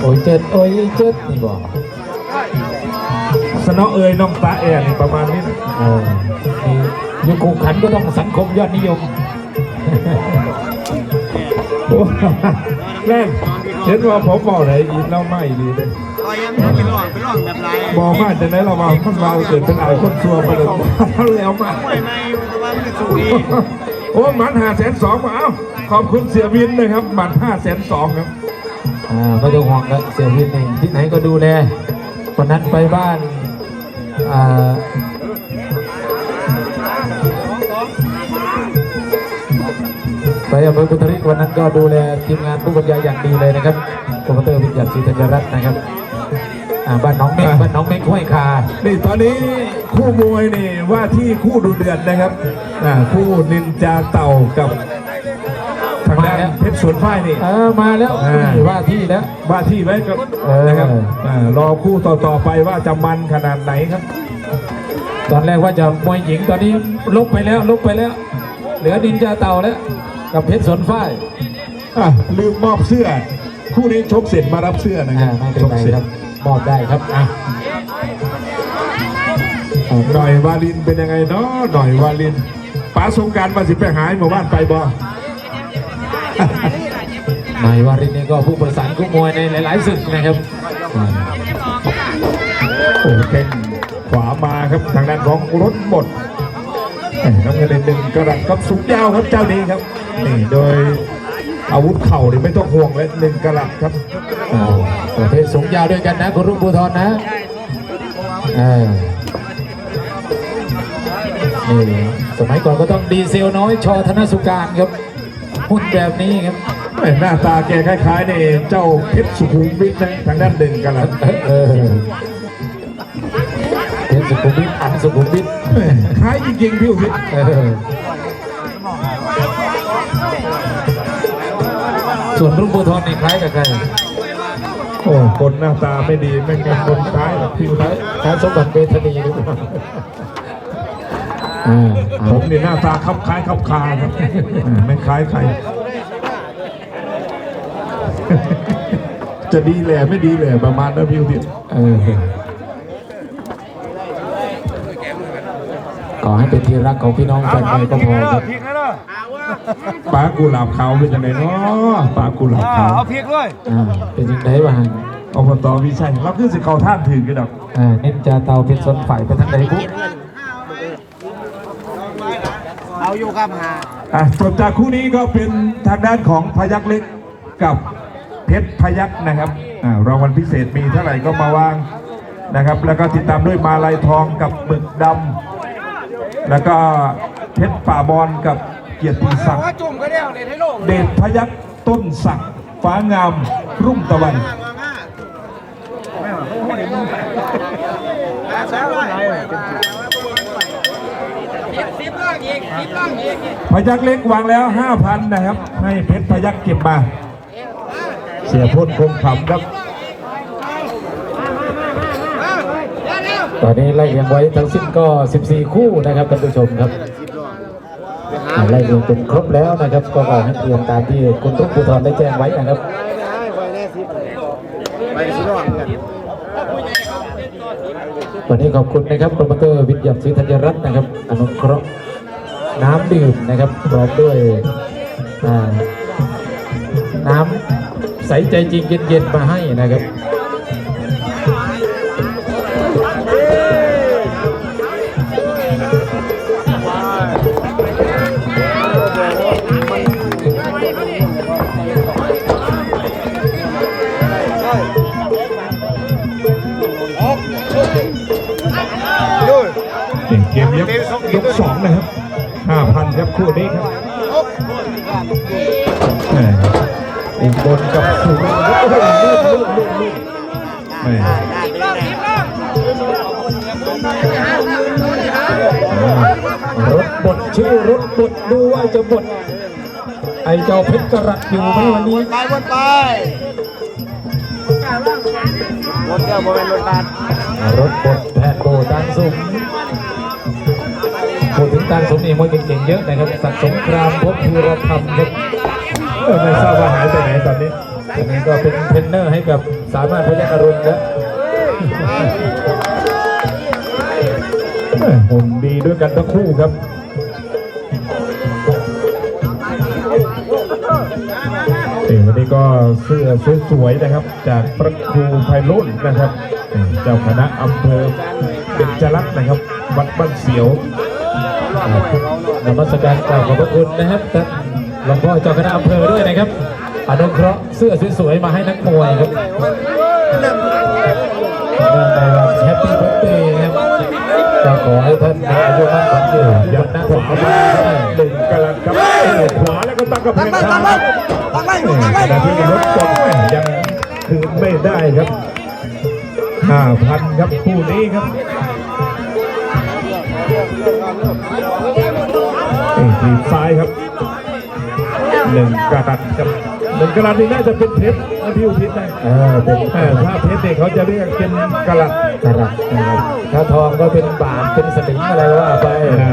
โอ้ยเจ็ดโอ้ยเจ็ดนี่บอกสนอเอยน้องตาแอนนี่ประมาณนี้นะเออนี่ยุคคูขันก็ต้องสังคมยอดนิยมโอ้แม่นเห็นว่าผมบอกไหนอีเล่าไม่ดีเลยก็ยังไม่เป็นร่องเป็นร่องแบบไรบอกมาจะไหนเรามาคนเราเกิดเป็นอายคนซัวไปเลยแล้วมาไม่ไม่แต่ว่ามันจะสูงอีกโอ้หมันห้าแสนสองมาเอ้าขอบคุณเสียวินนะครับหมันห้าแสนสองครับ อ่าไม่ต้องห่วงครับเสียวินเองที่ไหนก็ดูแลวันนั้นไปบ้านอ่าไปอำเภอพุทธริกวันนั้นก็ดูแลทีมงานผู้บรรยายอย่างดีเลยนะครับโปรโมเตอร์วิทยาศรีธัญรัตน์นะครับอ่าบ้านน้องเมฆบ้านน้องเมฆห้วยคานี่ตอนนี้คู่มวยนี่ว่าที่คู่ดูเดือดนะครับอ่าคู่นินจาเต่ากับ ทางด้านเพชรสวนฝ้ายนี่ เออมาแล้วอ่า ว่าที่แล้ว ว่าที่ไว้กับเออ นะครับอ่ารอคู่ต่อๆไปว่าจะมันขนาดไหนครับ ตอนแรกว่าจะมวยหญิงตอนนี้ลบไปแล้วลบไปแล้ว เหลือดินจาเต่าแล้ว กับเพชรสนฝ้าย อะลืมมอบเสื้อ คู่นี้ชกเสร็จมารับเสื้อนะคอ่ารับไม่เป็นชกไรเสร็จครับมอบได้ครับอะหน่อยวาลินเป็นยังไงเนาะหน่อยวาลินป๋าสงกรารมาสิไปหายหมู่บ้านไปบ่ นายวารินนี่ก็ผู้ประสานคู่มวยในหลายๆศึกนะครับอ่าโอ้แข้งขวามาครับทางด้านของรถบดเอ้ยน้ำเงินหนึ่งกระดับครับสูงยาวครับเจ้านี้ครับนี่โดยอาวุธเข่านี่ไม่ต้องห่วงเลยหนึ่งกระดับครับอ่าประเภทสูงยาวด้วยกันนะคุณรุ่งภูทรนะเออนี่สมัยก่อนก็ต้องดีเซลน้อยชอธนสุการครับ หุ่นแบบนี้ครับแม่หน้าตาแกคล้ายๆนี่เจ้าเพชรสุขุมวิทนะทางด้านหนึ่งกระดับเออเป็นสุขุมวิทอันสุขุมวิทแม่คล้ายจริงๆพี่อุทิศเออส่วนรุ่งภูทรนี่คล้ายกับใครโอ้คนหน้าตาไม่ดีไม่งั้นคนคล้ายแบบพี่อุทิศคล้ายสมบัติเวทนีหรือเปล่าอ่า ผมนี่หน้าตาคับคล้ายคับคาครับอืมไม่คล้ายใคร จะดีแหล่ไม่ดีแหล่ประมาณนั้นพี่อุทิศเออขอให้เป็นที่รักของพี่น้องแฟนมวยก็พอครับพริกนะเนาะปลากุหลาบขาวเป็นยังไงเนาะปลากุหลาบขาวเอาพริกด้วยอ่าเป็นยังไงบ้างอบตวิชัยเราคือสิเขาท่านถึงกันดอกอ่าเน้นจาเตาเป็นสนฝ่ายไปทางใดปุ๊บ เอาอยู่ครับหาอะจบจากคู่นี้ก็เป็นทางด้านของพยักเล็กกับเพชรพยักนะครับอ่ารางวัลพิเศษมีเท่าไหร่ก็มาวางนะครับ แล้วก็ติดตามด้วยมาลายทองกับหมึกดำแล้วก็เพชรป่าบอลกับเกียรติศักดิ์ว่าจุ่มก็ได้เอาเลยให้โล่งเดชพยักต้นศักดิ์ฟ้างามรุ่งตะวันแซ่บเลย พยักเล็กวางแล้ว5,000นะครับ ให้เพชรพยักเก็บมา เสียพ้นคงขำครับ ตอนนี้ไล่เรียงไว้ทั้งสิ้นก็ 14 คู่นะครับท่านผู้ชมครับอ่าไล่เรียงเป็นครบแล้วนะครับ ก็ขอให้เตรียมตามที่คุณรุ่งภูทรได้แจ้งไว้นะครับไปสิรอดกันวันนี้ขอบคุณนะครับโปรโมเตอร์วิทยาศรีธัญรัตน์นะครับ อนุเคราะห์ น้ำดื่มนะครับพร้อมด้วยน้ำใสใจจริงเย็นๆมาให้นะครับ คู่นี้ครับอินบนกับสูงโอ้โหลูกลูกลูกลูกแหม่รถบดชื่อรถบดดูว่าจะบดไอเจ้าเพชรกระดอยู่ไหมวันนี้ไปวนไปรถเดียวโมเป็นรถบัสรถบดแพทโบตังสุมพูง ตังสมนี่มวยเก่งๆเยอะนะครับสักดิ์สงครามพบธีรธรรมครับไม่ทราบว่าหายไปไหนตอนนี้ใส่อันนี้ก็เป็นเทรนเนอร์ให้กับสามารถพยัคฆ์อรุณะแม่หุ่นดีด้วยกันทั้งคู่ครับวันนี้ก็เสื้อสวยๆนะครับ จากพระครูไพโรจน์นะครับ เจ้าคณะอำเภอเบญจรัตน์นะครับ วัดบ้านเสียว นมัสการกราบขอบพระคุณนะครับท่านหลวงพ่อเจ้าคณะอำเภอด้วยนะครับอนุเคราะห์เสื้อสวยๆมาให้นักมวยครับแฮปปี้เบิร์ดเดย์ครับก็ขอให้ท่านอายุมั่นขวัญยืนยัยัดนนะขวามาหนึ่งกำลังครับขวาแล้วก็ตั้งกระแพงคาครับขณะที่รถกดแม่ยังคืนไม่ได้ครับห้าพันครับคู่นี้ครับ ซ้ายครับหนึ่งกระดัดครับหนึ่งกระดัดนี่น่าจะเป็นเพชรนะพี่อุทิศนะเออเป็นเออถ้าเพชรเนี่ยเขาจะเรียกเป็นกระดัดกระดับนะครับถ้าทองก็เป็นบาทเป็นสลึงอะไรก็ว่าไปอ่า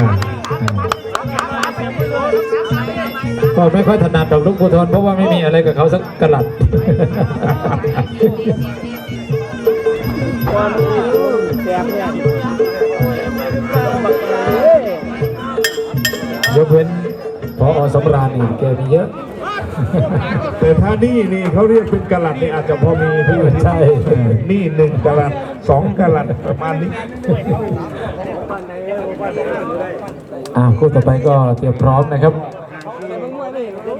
ก็ไม่ค่อยถนัดดอกลูกภูทรเพราะว่าไม่มีอะไรกับเขาสักกระหลัดความแสบเนี่ยยกเว้น พอสำราญนี่แกมีเยอะ แต่ถ้านี่นี่เขาเรียกเป็นกะลัดนี่อาจจะพอมีพี่อุทิศใช่เออนี่หนึ่งกะลัดสองกะลัดประมาณนี้อ่าคู่ต่อไปก็เตรียมพร้อมนะครับ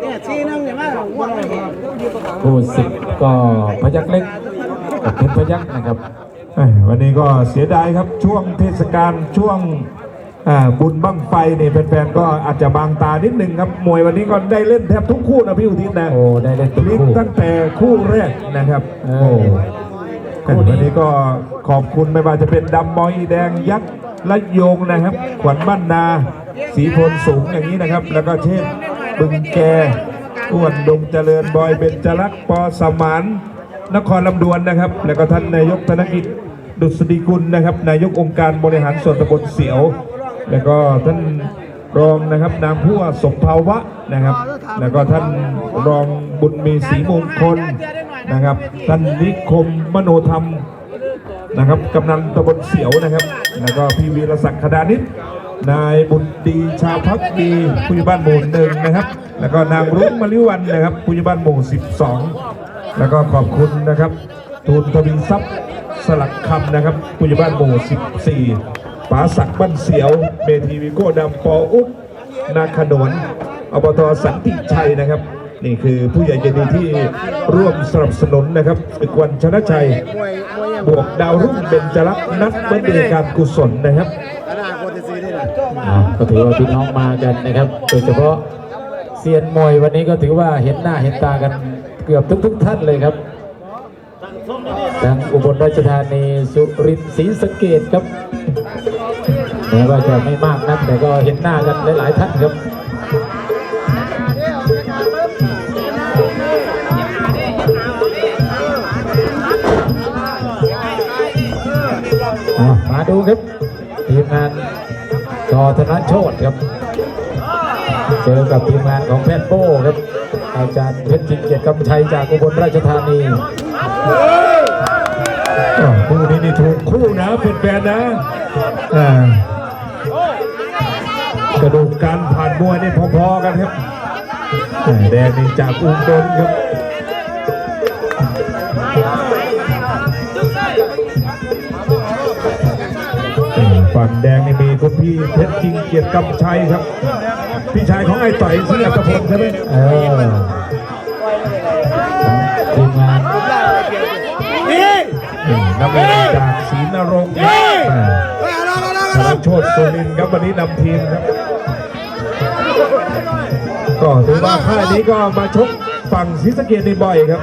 เนี่ยชี้นั่งเนี่ยมาหัวไม่เห็นคู่สิบก็พยักเล็กกับเพชรพยักนะครับเอ้ยวันนี้ก็เสียดายครับช่วงเทศกาลช่วงอ่า บุญบั้งไฟนี่แฟนๆก็อาจจะบางตานิดนึงครับมวยวันนี้ก็ได้เล่นแทบทุกคู่นะพี่อุทิศนะโอ้ได้เล่นทุกลิกคู่ตั้งแต่คู่แรกนะครับเออโอ้คู่นี้วันนี้ก็ขอบคุณไม่ว่าจะเป็นดำบอยแดงยักษ์และโยงนะครับ ขวัญบ้านนา สีพลสูงอย่างนี้นะครับ แล้วก็เช่นบึงแกอ้วนดงเจริญบอยเบญจรักษ์ปอสมานนครลำดวนนะครับ แล้วก็ท่านนายกธนกิจดุษฎีกุลนะครับ นายกองค์การบริหารส่วนตำบลเสียว แล้วก็ท่านรองนะครับนามผู้ว่าสมภาวะนะครับ แล้วก็ท่านรองบุญมีศรีมงคลนะครับ ท่านนิคมมโนธรรมนะครับกำนันตำบลเสียวนะครับ แล้วก็พี่วีรศักดิ์คดานิชนายบุญดีชาวพักดีผู้ใหญ่บ้านหมู่หนึ่งนะครับ แล้วก็นางรุ่งมะลิวันนะครับผู้ใหญ่บ้านหมู่ 12 แล้วก็ขอบคุณนะครับทูลทวีทรัพย์สลักคำนะครับผู้ใหญ่บ้านหมู่ 14 ป๋าศักดิ์บ้านเสียว เมทีวิโก้ดำปออุ๊บนาขนนอบตสันติชัยนะครับ นี่คือผู้ใหญ่ใจดีที่ร่วมสนับสนุนนะครับศึกวันชนะชัย บวกดาวรุ่งเบญจรักษ์นัดเบเดการกุศลนะครับอ่าก็ถือว่าพี่น้องมากันนะครับ โดยเฉพาะเซียนมวยวันนี้ก็ถือว่าเห็นหน้าเห็นตากันเกือบทุก ๆ ท่านเลยครับทางอุบลราชธานีสุรินทร์ศรีสะเกดครับ แม้ว่าจะไม่มากนักแต่ก็เห็นหน้ากันหลาย ๆ ท่านครับอะมาดูครับทีมงานกอธนโชตครับ เจอกับทีมงานของแพทย์โป้ครับ อาจารย์เพชรจิตเกียรติกำชัยจากอุบลราชธานีอ่าคู่นี้นี่ถูกคู่นะเป็นแฟนๆนะอ่า กระดูกการผ่านมวยนี่พอๆกันครับแดงนี่จากอุบลครับฝั่งแดงนี่มีคุณพี่เพชรจริงเกียรติกำชัยครับ พี่ชายของไอ้ต่อยเสื้อตะพงใช่ไหมเออทีมงานนี่นี่น้ำเงินจากศรีนรงค์ โชติสุรินครับวันนี้นำทีมครับ ก็ถือว่าค่ายนี้ก็มาชกฝั่งศรีสะเกดในบ่อยครับ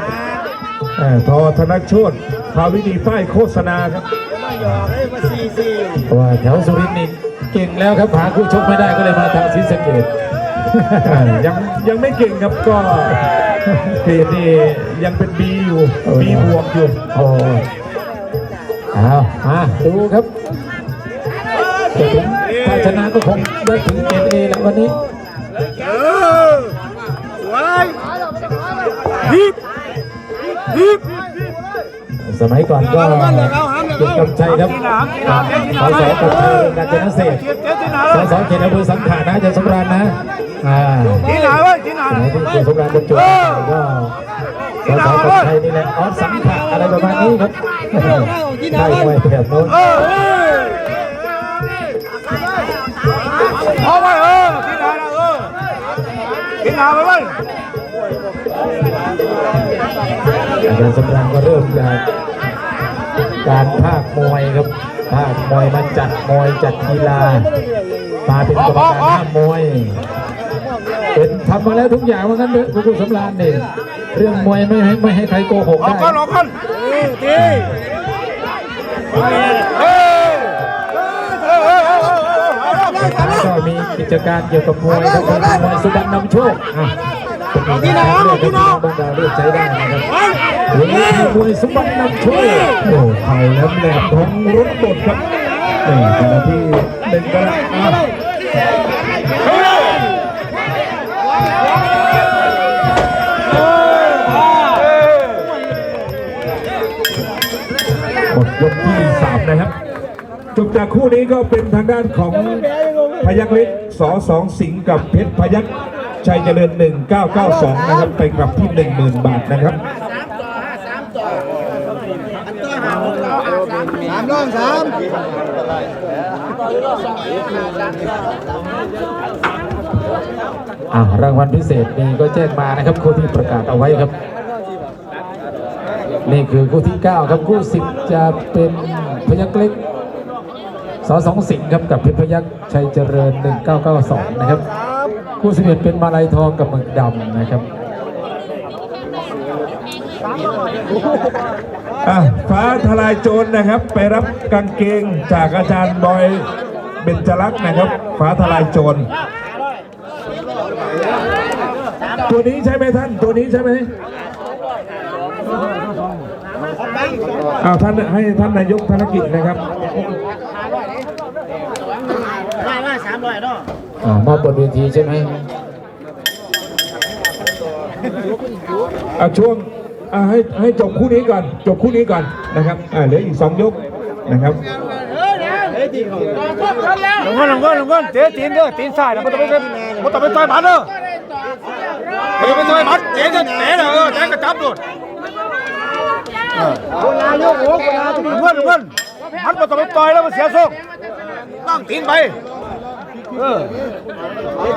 ทอธนโชตภาวินีป้ายโฆษณาครับมาหยอกให้มาซีซีว่าแถวสุรินทร์นี่เก่งแล้วครับหาคู่ชกไม่ได้ก็เลยมาทางศรีสะเกดยังยังไม่เก่งครับก็เกรดนี่ยังเป็นบีอยู่บีบวกอยู่โอ้เอามาดูครับ ถึงถ้าชนะก็คงได้ถึงเกณฑ์เอแล้ววันนี้เออสวยฮิปสมัยก่อนก็เกียรติกำชัยครับสสกำชัยกาญจนเศรษฐ์สสเขตอำเภอสังขารนะอาจารย์สงกรานต์นะอ่าที่ไหนเว้ยที่ไหนสมัยที่คุณสงกรานต์บรรจุก็สสกำชัยนี่แหละออสสังขารอะไรประมาณนี้ครับใช่ไว้แบบโน้น ที่ไหนไปเว้ยอาจารย์สงกรานต์ก็เริ่มจากการภาคมวยครับภาคมวยมาจัดมวยจัดกีฬามาเป็นกรรมการห้ามมวยเป็นทำมาแล้วทุกอย่างว่างั้นเถอะคุณสำราญเนี่ยเรื่องมวยไม่ให้ไม่ให้ใครโกหกออกได้ก่อนออกก่อนดีเกิจการเกี่ยวกับมวยครับมวยสุวรรณนำโชคอะที่น้องที่น้องบางดาเรียกใช้ได้นะครับหรือมวยสุวรรณนำโชคโอ้ไทยแล้วแหลมของรถบดครับนี่ขณะที่หนึ่งกระอะหมดยกที่สามนะครับจบจากคู่นี้ก็เป็นทางด้านของ พยักเล็กสอสองสิงห์กับเพชรพยักชัยเจริญ 1992 นะครับ ไปกลับที่ 10,000 บาทนะครับสามรองสามอ่ารางวัลพิเศษนี้ก็แจ้งมานะครับคู่ที่ประกาศเอาไว้ครับ นี่คือคู่ที่ 9 ครับคู่10 จะเป็นพยักเล็ก สอสองสิงห์ครับกับเพชรพยักชัยเจริญ 1992 นะครับ คู่11เด็จเป็นมาลัยทองกับหมึกดำนะครับอะฟ้าทลายโจรนะครับ ไปรับกางเกงจากอาจารย์บอยเบญจลักษ์นะครับ ฟ้าทลายโจรตัวนี้ใช่ไหมท่าน ตัวนี้ใช่ไหมอ้าวท่านให้ท่านนายกธนกิจนะครับ ว่าว่าสามร้อย เนาะอ่ามอบบนเวทีใช่ไหมเอาช่วงอ่าให้ให้จบคู่นี้ก่อน จบคู่นี้ก่อนนะครับอ่าเหลืออีกสองยกนะครับลงก้นลงก้นลงก้นเตะตีนเด้อตีนซ้ายนะมันต้องไปมันต้องไปต่อยหมัดเด้อมันต้องไปต่อยหมัดเตะเด้อเตะเด้อเออเตะกระจับโดดคนลายกหัวคนลาลงก้นลงก้นมันมันต้องไปต่อยแล้วมันเสียทรงต้องตีนไป เออ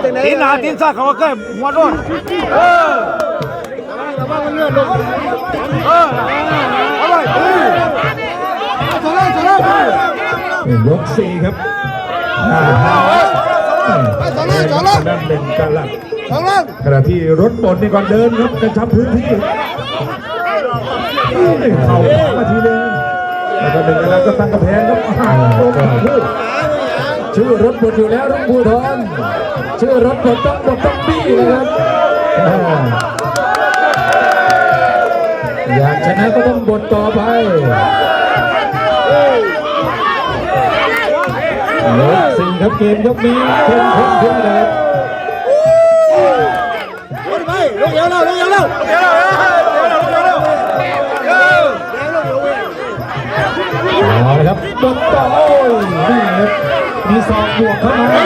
ตีนหนาตีนซาเขาก็แค่หัวโดนเออระวังมันเลื่อนลงเออเอาไปถอยถอยถอยยกสี่ครับอ่าด้านหนึ่งกันละขณะที่รถบดในก่อนเดินครับกระชับพื้นที่เข่าขวามาทีนึงแล้วก็หนึ่งกันละก็ตั้งกระแพงครับอ่าโดนทั้งคู่ ชื่อรถบดอยู่แล้วรถบูทอนชื่อรถบดต้องบดต้องบี้นะครับอ่าอยากชนะก็ต้องบดต่อไปยกสี่ครับเกมยกนี้เข้มข้นขึ้นเลยครับลงเยอะแล้วลงเยอะแล้วลงเยอะแล้วลงเยอะแล้วเยอะเอาละครับบดต่อโอ้ยนี่ครับ มีศอกบวกเข้ามา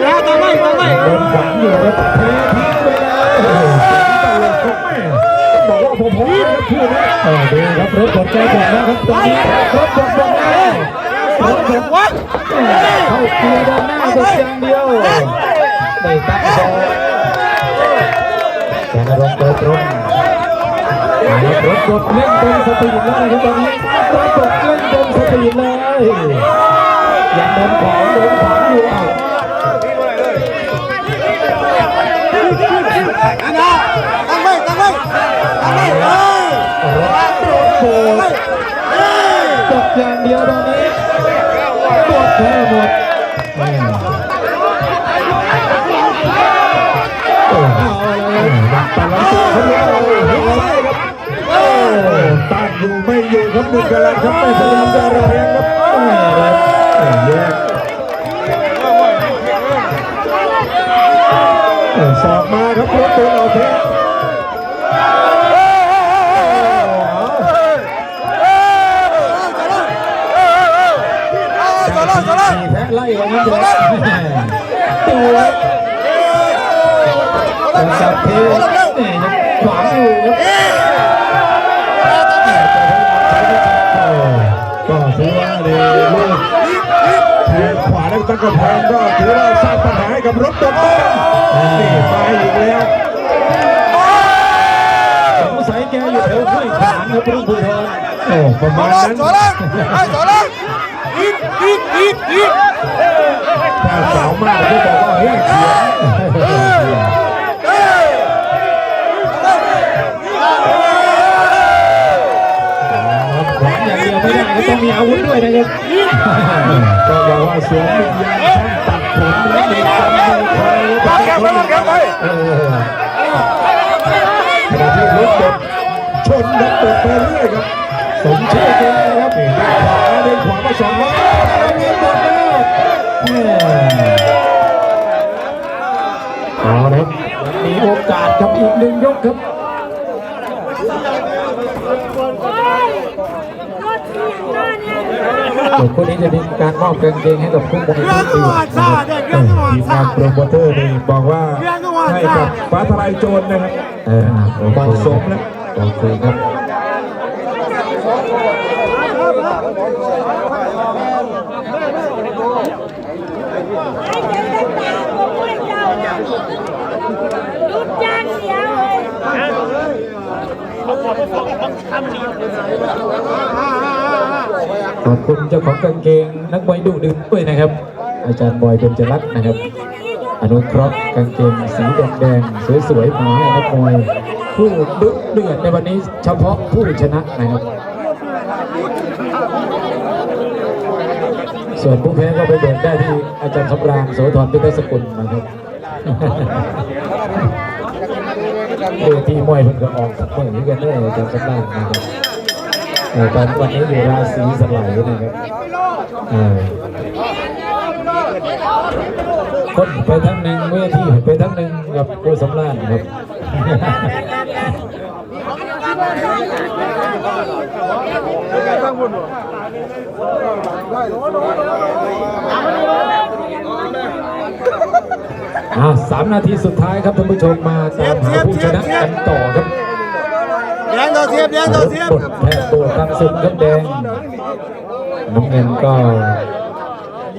แล้วตั้งไว้ตั้งไว้โดนขวางอยู่ครับเททิ้งไปเลยบอกว่าผมผมครับคู่นี้เดูครับรถบดใจบดนะครับตรงนี้รถบดบดแล้วรถบดวัดเข้าเกียร์เดินหน้าบดอย่างเดียวไม่ตั้งโซแกนรงค์โดยตรง เอาละรถบดเล่นเต็มสปีดแล้วนะครับตอนนี้รถบดเล่นเต็มสปีดเลยยังโดนขวางโดนขวางอยู่อะตั้งนะตั้งไว้ตั้งไว้ตั้งไว้เออโอ้โหกดอย่างเดียวตอนนี้กดแค่หมด ไม่อยู่ครับดุกันแล้วครับไปสยามดาราครับแหมแยกสอบมาครับรถตัวเอาเพชรแพ้ไล่ของมันยตัวสับเทขวางอยู่ค ตั้งกำแพงก็ถือว่าสร้างปัญหาให้กับรถตบมือนี่มาอีกแล้วสงสัยแกอยู่แถวห้วยขวางครับรุ่งภูธรโอ้ประมาณนั้นต่อแล้วให้ต่อแล้วอีกอีกอีกอีกถ้าสาวมากก็บอกว่าเฮ้ยเสียงต้องมีอาวุธด้วยนะครับ ก็บอกว่าสวมวิญญาณช่างตัดผมและเด็กทำมือคอยวางแขนไปวางแขนไปเออขณะที่รถตบชนรถตบไปเรื่อยครับ สมชื่อแกนะครับเด้านขวาเดินขวามาสองร้อบเงินหมดแล้วเอาละครับมีโอกาสกับอีกหนึ่งยกครับ เดี๋ยวคู่นี้จะมีการมอบกางเกงให้กับผู้บริเรื่องคหวานซ่าเด็กเรื่องก็หวานทีมงานโปรโมเตอร์นี่บอกว่าให้กับฟ้าทลายโจรนะครับเออโอเหมาะสมแล้วโอเคครับยุดยางเดียวเลย ขอบคุณเจ้าของกางเกงนักมวยดุดึงด้วยนะครับ อาจารย์บอยเป็นจรัตน์นะครับ อนุเคราะห์กางเกงสีแดงๆสวยๆมาให้นักมวยผู้ดุเดือดในวันนี้เฉพาะผู้ชนะนะครับ ส่วนผู้แพ้ก็ไปเบิกได้ที่อาจารย์สำราญโสธรพิทักษ์สกุลนะครับเออที่มวยมันก็ออกสักเมื่อนี้กันได้อาจารย์สำราญนะครับ เออตอนวันนี้อยู่ราศีสไลด์นะครับเออคนไปทั้งหนึ่งเวทีไปทั้งหนึ่งกับผู้สำราญครับอ่าสามนาทีสุดท้ายครับท่านผู้ชมมาตามหาผู้ชนะกันต่อครับ แดงต่อเทียบแดงต่อเทียบบทแพ้ตัวทางสุดครับแดงน้ำเงินก็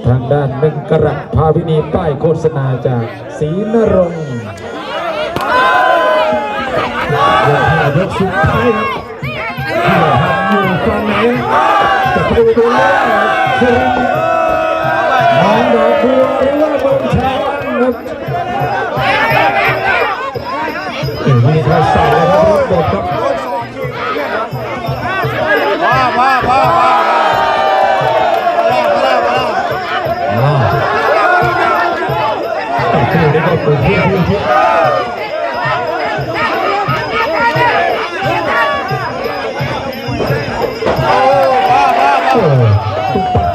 ทางด้านหนึ่งกระพาวินีป้ายโฆษณาจากศรีนรงค์ยกห้ายกสุดท้ายครับอยู่ฝั่งไหนจะไปดูแลสุรินทร์น้องดอกบัวหรือว่าเมืองช้างครับ ตุ๊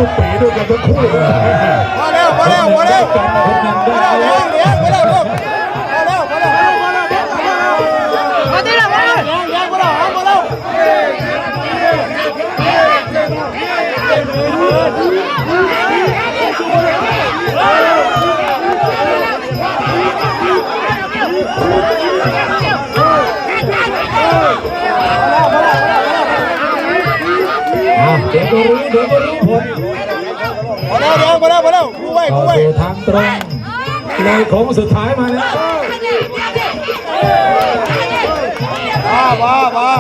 กปีด้วยกันทั้งคู่มาเร็วมาเร็วมาเร็วมาเร็วเลี้ยงมาเร็วลูกมาเร็วมาเร็วมาที่ละมาเร็วเลี้ยงเลี้ยงมาเร็วมาเร็ว เดี๋ยวรู้เดี๋ยวรู้ผลมาเร็วเลี้ยงมาเร็วมาเร็วกูไว้กู้ไว้ทางตรงเลยโค้งสุดท้ายมาแล้วว้าว้าว้า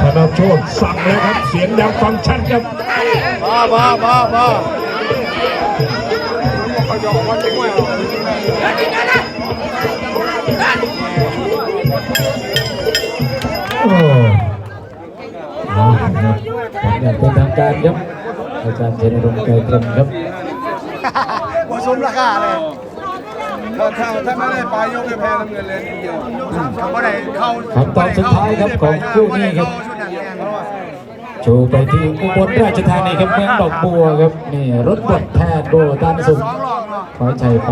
ธนโชตสั่งแล้วครับ เสียงดังฟังชัดครับว้าว้าว้าว้า โอ้เอาครับผมอยากเป็นทางการครับ อาจารย์เจนรงค์ไกรตรงครับผสมราคาเลย ถ้าถ้าถ้าไม่ได้ปลายยกให้แพ้น้ำเงินเลยทีเดียวเขาไม่ได้เข้าคำตอบสุดท้ายครับของคู่นี้ครับ ชูไปที่อุบลราชธานีครับเมืองดอกบัวครับนี่รถบดแพทย์โบตันสุของรอบเนาะขอชัยไป